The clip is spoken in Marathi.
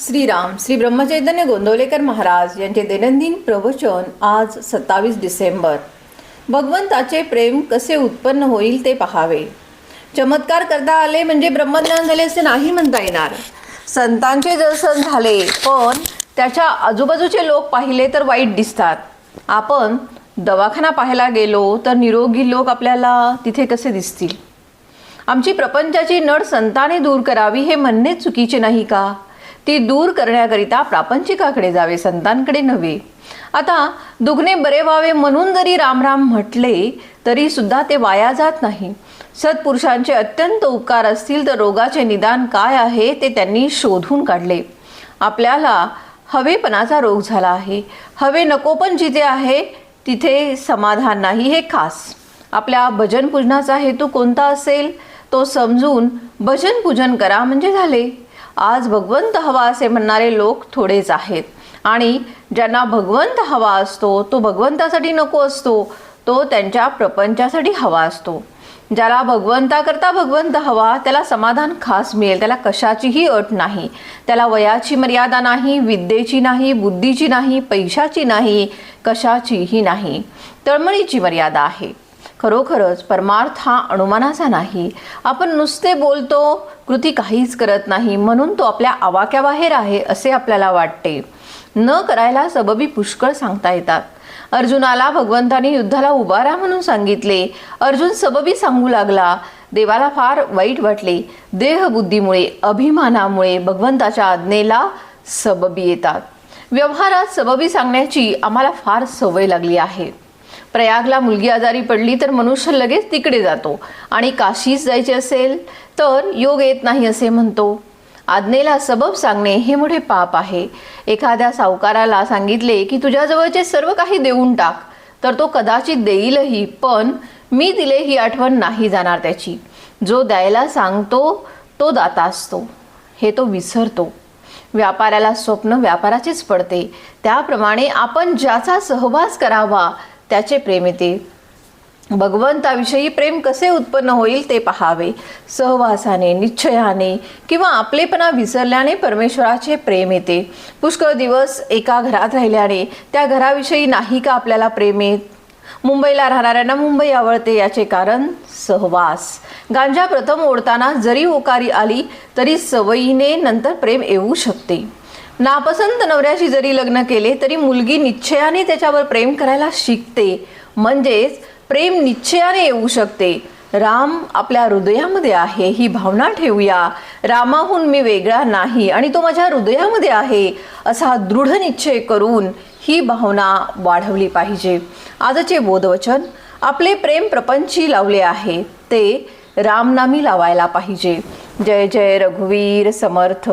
श्रीराम श्री ब्रह्मचैतन्य गोंदवलेकर महाराज यांचे दैनंदिन प्रवचन आज सत्तावीस डिसेंबर. भगवंताचे प्रेम कसे उत्पन्न होईल ते पहावे. चमत्कार करता आले म्हणजे ब्रह्मज्ञान झाले असे नाही म्हणता येणार. संतांचे दर्शन झाले पण त्याच्या आजूबाजूचे लोक पाहिले तर वाईट दिसतात. आपण दवाखाना पाहायला गेलो तर निरोगी लोक आपल्याला तिथे कसे दिसतील? आमची प्रपंचाची नड संताने दूर करावी हे म्हणणे चुकीचे नाही का? ती दूर करण्याकरिता प्रापंचिकाकडे जावे संतांकडे नव्हे. आता दुखणे बरे व्हावे म्हणून जरी रामराम म्हटले तरी सुद्धा ते वाया जात नाही. सत्पुरुषांचे अत्यंत उपकार असतील तर रोगाचे निदान काय आहे ते त्यांनी शोधून काढले. आपल्याला हवेपणाचा रोग झाला आहे. हवे नको पण जिथे आहे तिथे समाधान नाही हे खास. आपल्या भजन पूजनाचा हेतू कोणता असेल? तो समजून भजन पूजन करा म्हणजे झाले. आज भगवंत हवा असे म्हणणारे लोक थोडेच आहेत. आणि ज्यांना भगवंत हवा असतो तो भगवंतासाठी नको असतो तो त्यांच्या प्रपंचासाठी हवा असतो. ज्याला भगवंताकरता भगवंत हवा त्याला समाधान खास मिळेल. त्याला कशाचीही अट नाही. त्याला वयाची मर्यादा नाही विद्येची नाही बुद्धीची नाही पैशाची नाही कशाचीही नाही. तळमळीची मर्यादा आहे. खरोखरच परमार्थ हा अनुमानाचा नाही. आपण नुसते बोलतो कृती काहीच करत नाही म्हणून तो आपल्या आवाक्याबाहेर आहे असे आपल्याला वाटते. न करायला सबबी पुष्कळ सांगता येतात. अर्जुनाला भगवंताने युद्धाला उभारा म्हणून सांगितले. अर्जुन सबबी सांगू लागला. देवाला फार वाईट वाटले. देहबुद्धीमुळे अभिमानामुळे भगवंताच्या आज्ञेला सबबी येतात. व्यवहारात सबबी सांगण्याची आम्हाला फार सवय लागली आहे. प्रयागला मुलगी आजारी पडली तर मनुष्य लगेच तिकडे जातो. आणि काशीच जायचे असेल तर योग येत नाही असे म्हणतो. आज्ञेला सबब सांगणे हे मोठे पाप आहे. एखाद्या सावकाराला सांगितले की तुझ्याजवळचे सर्व काही देऊन टाक. तर तो कदाचित देईलही पण मी दिले ही आठवण नाही जाणार त्याची. जो द्यायला सांगतो तो दाता असतो. हे तो विसरतो. व्यापाऱ्याला स्वप्न व्यापाराचेच पडते. त्याप्रमाणे आपण ज्याचा सहवास करावा त्याचे प्रेम येते. भगवंताविषयी प्रेम कसे उत्पन्न होईल ते पहावे. सहवासाने निश्चयाने किंवा आपलेपणा विसरल्याने परमेश्वराचे प्रेम येते. पुष्कळ दिवस एका घरात राहिल्याने त्या घराविषयी नाही का आपल्याला प्रेम येत? मुंबईला राहणाऱ्यांना मुंबई आवडते याचे कारण सहवास. गांजा प्रथम ओढताना जरी ओकारी आली तरी सवयीने नंतर प्रेम येऊ शकते. नापसंत नवऱ्याशी जरी लग्न केले तरी मुलगी निश्चयाने त्याच्यावर प्रेम करायला शिकते. म्हणजेच प्रेम निश्चयाने येऊ शकते. राम आपल्या हृदयामध्ये आहे ही भावना ठेवूया. रामाहून मी वेगळा नाही आणि तो माझ्या हृदयामध्ये आहे असा दृढ निश्चय करून ही भावना वाढवली पाहिजे. आजचे बोधवचन आपले प्रेम प्रपंची लावले आहे ते रामनामी लावायला पाहिजे. जय जय रघुवीर समर्थ.